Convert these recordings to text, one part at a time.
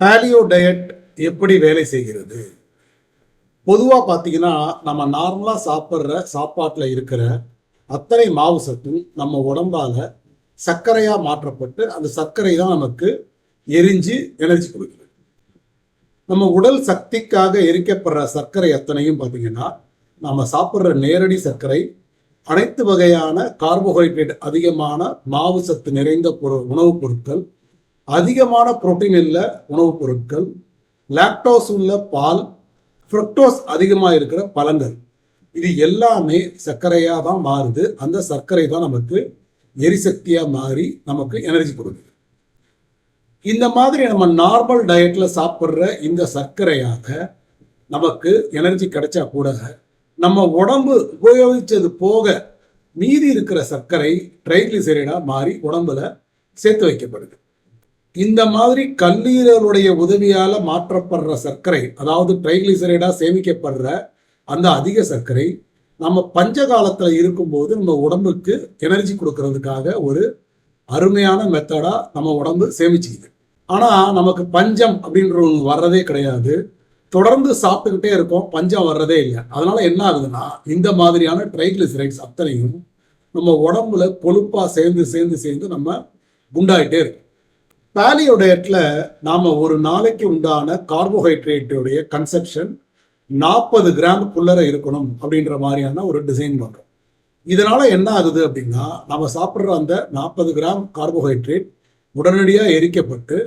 Paleo diet எப்படி வேலை செய்கிறது? பொதுவாக பார்த்தீங்கன்னா நம்ம நார்மலாக சாப்பிட்ற சாப்பாட்டில் இருக்கிற அத்தனை மாவு சத்தும் நம்ம உடம்பால் சர்க்கரையாக மாற்றப்பட்டு அந்த சர்க்கரை தான் நமக்கு எரிஞ்சு எனர்ஜி கொடுக்குது. நம்ம உடல் சக்திக்காக எரிக்கப்படுற சர்க்கரை அத்தனையும் பார்த்தீங்கன்னா நம்ம சாப்பிட்ற நேரடி சர்க்கரை அனைத்து வகையான கார்போஹைட்ரேட் அதிகமான மாவு சத்து நிறைந்த பொரு உணவுப் பொருட்கள் அதிகமான புரோட்டீன் உள்ள உணவுப் பொருட்கள் லாக்டோஸ் உள்ள பால் ஃப்ரக்டோஸ் அதிகமாக இருக்கிற பழங்கள். இது எல்லாமே சர்க்கரையாக தான் மாறுது. அந்த சர்க்கரை தான் நமக்கு எரிசக்தியாக மாறி நமக்கு எனர்ஜி கொடுக்குது. இந்த மாதிரி நம்ம நார்மல் டயட்டில் சாப்பிட்ற இந்த சர்க்கரையாக நமக்கு எனர்ஜி கிடைச்சா கூட நம்ம உடம்பு உபயோகித்தது போக மீதி இருக்கிற சர்க்கரை ட்ரைக்ளிசரைடாக மாறி உடம்புல சேர்த்து வைக்கப்படுது. இந்த மாதிரி கல்லீரலுடைய உதவியால் மாற்றப்படுற சர்க்கரை அதாவது ட்ரைகிளிசரைடாக சேமிக்கப்படுற அந்த அதிக சர்க்கரை நம்ம பஞ்ச காலத்துல இருக்கும்போது நம்ம உடம்புக்கு எனர்ஜி கொடுக்கறதுக்காக ஒரு அருமையான மெத்தடாக நம்ம உடம்பு சேமிச்சுக்குது. ஆனால் நமக்கு பஞ்சம் அப்படின்ற ஒன்று வர்றதே கிடையாது. தொடர்ந்து சாப்பிட்டுக்கிட்டே இருக்கோம் பஞ்சம் வர்றதே இல்லை. அதனால என்ன ஆகுதுன்னா இந்த மாதிரியான ட்ரைகிளிசரைட்ஸ் அத்தனையும் நம்ம உடம்புல பொழுப்பாக சேர்ந்து சேர்ந்து சேர்ந்து நம்ம குண்டாயிட்டே இருக்கும். பேலியோ டயட்ல நாம ஒரு நாளைக்கு உண்டான கார்போஹைட்ரேட்டுடைய கன்செப்ஷன் நாற்பது கிராமுக்குள்ளர இருக்கணும் அப்படின்ற மாதிரியான ஒரு டிசைன் பண்றோம். இதனால என்ன ஆகுது அப்படின்னா நம்ம சாப்பிட்ற அந்த நாற்பது கிராம் கார்போஹைட்ரேட் உடனடியாக எரிக்கப்பட்டு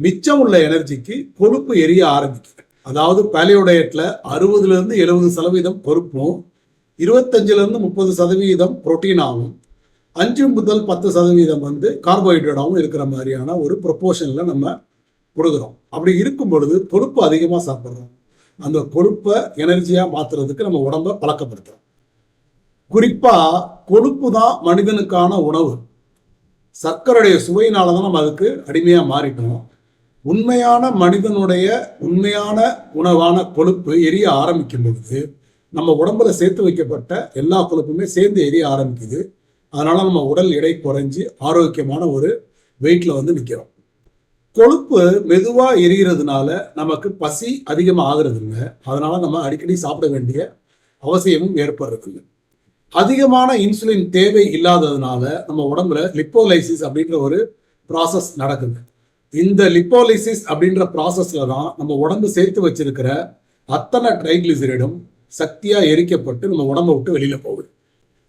மிச்சம் உள்ள எனர்ஜிக்கு கொழுப்பு எரிய ஆரம்பிக்குது. அதாவது பேலியோ டயட்ல அறுபதுல இருந்து எழுபது சதவீதம் கொழுப்பும் இருபத்தஞ்சிலருந்து முப்பது சதவீதம் புரோட்டீனாகவும் அஞ்சு முதல் பத்து சதவீதம் வந்து கார்போஹைட்ரேட்டாகவும் இருக்கிற மாதிரியான ஒரு ப்ரொப்போர்ஷன்ல நம்ம கொடுக்குறோம். அப்படி இருக்கும் பொழுது கொழுப்பு அதிகமாக சாப்பிட்றோம். அந்த கொழுப்பை எனர்ஜியாக மாற்றுறதுக்கு நம்ம உடம்பை பழக்கப்படுத்துகிறோம் குறிப்பாக கொழுப்பு தான் மனிதனுக்கான உணவு. சர்க்கரையுடைய சுவையினால தான் நம்ம அதுக்கு அடிமையாக மாறிட்டோம். உண்மையான மனிதனுடைய உண்மையான உணவான கொழுப்பு எரிய ஆரம்பிக்கும் பொழுது நம்ம உடம்புல சேர்த்து வைக்கப்பட்ட எல்லா கொழுப்புமே சேர்ந்து எரிய ஆரம்பிக்குது. அதனால நம்ம உடல் எடை குறைஞ்சி ஆரோக்கியமான ஒரு வெயிட்ல வந்து நிற்கிறோம் கொழுப்பு மெதுவா எரிகிறதுனால நமக்கு பசி அதிகமாக ஆகுறது இல்லை அதனால நம்ம அடிக்கடி சாப்பிட வேண்டிய அவசியமும் ஏற்படுறதில்லை. அதிகமான இன்சுலின் தேவை இல்லாததுனால நம்ம உடம்புல லிப்போலைசிஸ் அப்படின்ற ஒரு ப்ராசஸ் நடக்குது. இந்த லிப்போலைசிஸ் அப்படின்ற ப்ராசஸ்ல தான் நம்ம உடம்பு சேர்த்து வச்சிருக்கிற அத்தனை ட்ரைக்ளிசரிடும் சக்தியாக எரிக்கப்பட்டு நம்ம உடம்பை விட்டு வெளியில போகுது.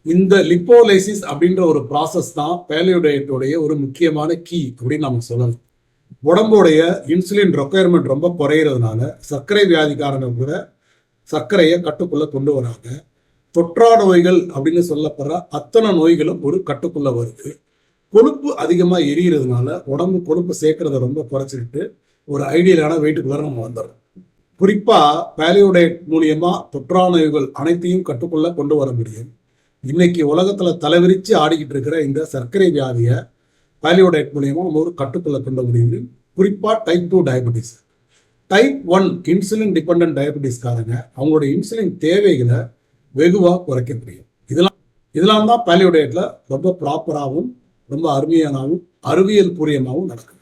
இந்த லிப்போலைசிஸ் அப்படின்ற ஒரு ப்ராசஸ் தான் பேலியோடயட்டோடைய ஒரு முக்கியமான கீ அப்படின்னு நம்ம சொல்லலாம். உடம்புடைய இன்சுலின் ரெக்குயர்மெண்ட் ரொம்ப குறையிறதுனால சர்க்கரை வியாதிக்காரங்க கூட சர்க்கரையை கட்டுக்குள்ளே கொண்டு வராங்க. தொற்றா நோய்கள் அப்படின்னு சொல்லப்படுற அத்தனை நோய்களும் ஒரு கட்டுக்குள்ளே வருது. கொழுப்பு அதிகமாக எரியறதுனால உடம்பு கொழுப்பு சேர்க்கறத ரொம்ப குறைச்சிக்கிட்டு ஒரு ஐடியலான வெயிட்டுக்குள்ள நம்ம வந்துடுறோம். குறிப்பாக பேலியோடைட் மூலியமாக தொற்றா நோய்கள் அனைத்தையும் கட்டுக்குள்ளே கொண்டு வர முடியும். இன்னைக்கு உலகத்துல தலைவிரிச்சு ஆடிக்கிட்டு இருக்கிற இந்த சர்க்கரை வியாதியை பேலியோடைட் மூலியமா நம்ம ஒரு கட்டுக்குள்ள கொண்டு முடியுது. குறிப்பாக type two diabetes type one insulin depend டயபெட்டிஸ்காரங்க அவங்களோட இன்சுலின் தேவைகளை வெகுவாக குறைக்க முடியும். இதெல்லாம் இதெல்லாம் தான் பேலியோடைட்ல ரொம்ப ப்ராப்பராகவும் ரொம்ப அருமையானவும் அறிவியல் பூரியமாகவும் நடக்கும்.